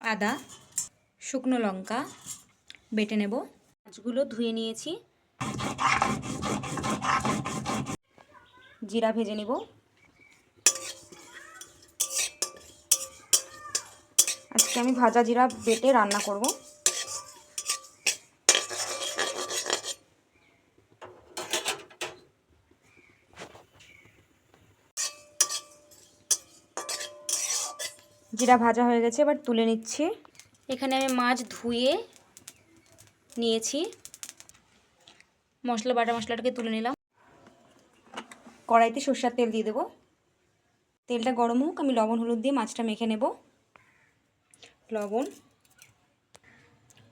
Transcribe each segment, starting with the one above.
আদা, শুকনো লঙ্কা, বেটে নেব। মাছগুলো ধুয়ে নিয়েছি। জিরা ভেজে নেব। আজকে আমি ভাজা জিরা বেটে রান্না করব। জিরা ভাজা হয়ে গেছে, এবার তুলে নিচ্ছি। এখানে আমি মাছ ধুয়ে নিয়েছি। মশলা বাটা মশলাটাকে তুলে নিলাম। কড়াইতে সর্ষার তেল দিয়ে দেবো। তেলটা গরম হোক, আমি লবণ, হলুদ দিয়ে মাছটা মেখে নেব। লবণ,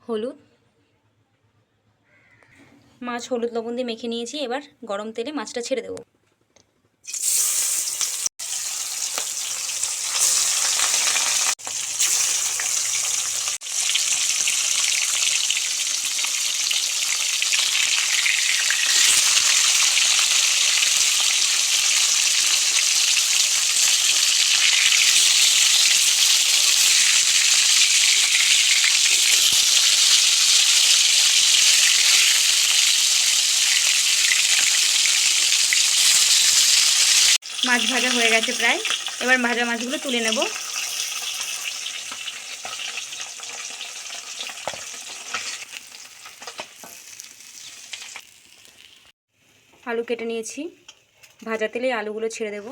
হলুদ। মাছ, হলুদ, লবণ দিয়ে মেখে নিয়েছি। এবার গরম তেলে মাছটা ছেড়ে দেবো। মাছ ভাজা হয়ে গেছে প্রায়। এবার ভাজা মাছগুলো তুলে নেব। আলু কেটে নিয়েছি। ভাজা তেলে আলুগুলো ছেড়ে দেব।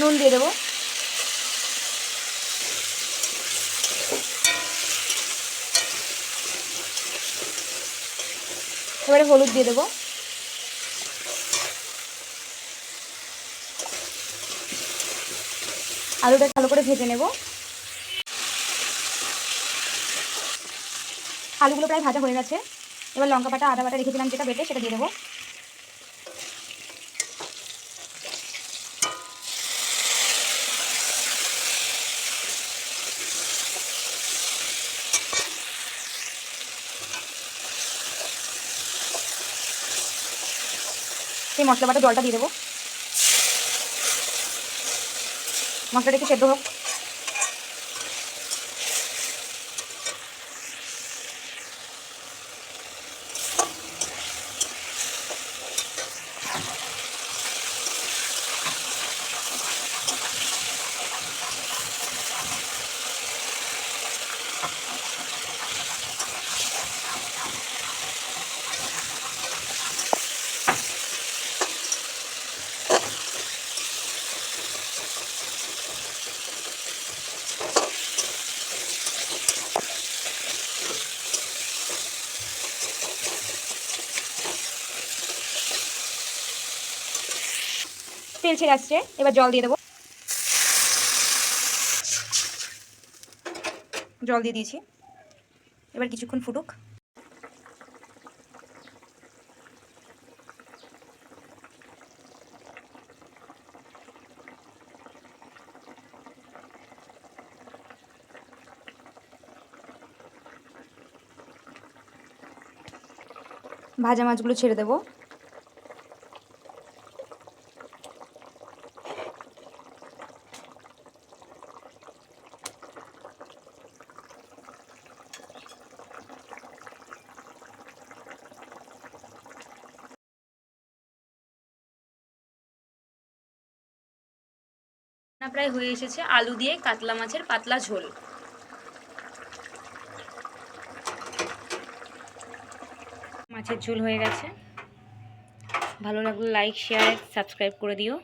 নুন দিয়ে দেবো। এবারে হলুদ দিয়ে দেবো। আলুটা ভালো করে ভেজে নেব। আলুগুলো প্রায় ভাজা হয়ে গেছে। এবার লঙ্কা বাটা, আদা বাটা রেখেছিলাম যেটা বেটে, সেটা দিয়ে দেবো। সেই মশলা বাটা জলটা দিয়ে দেবো। মশলাটা একটু সেদ্ধ হোক। তেল ছেড়ে আসছে, এবার জল দিয়ে দেবো। জল দিয়ে দিয়েছি। এবার কিছুক্ষণ ফুটুক। ভাজা মাছগুলো ছেড়ে দেবো। প্রায় হয়ে এসেছে আলু দিয়ে কাতলা মাছের পাতলা ঝোল। মাছের ঝোল হয়ে গেছে। ভালো লাগলে লাইক শেয়ার সাবস্ক্রাইব করে দিও।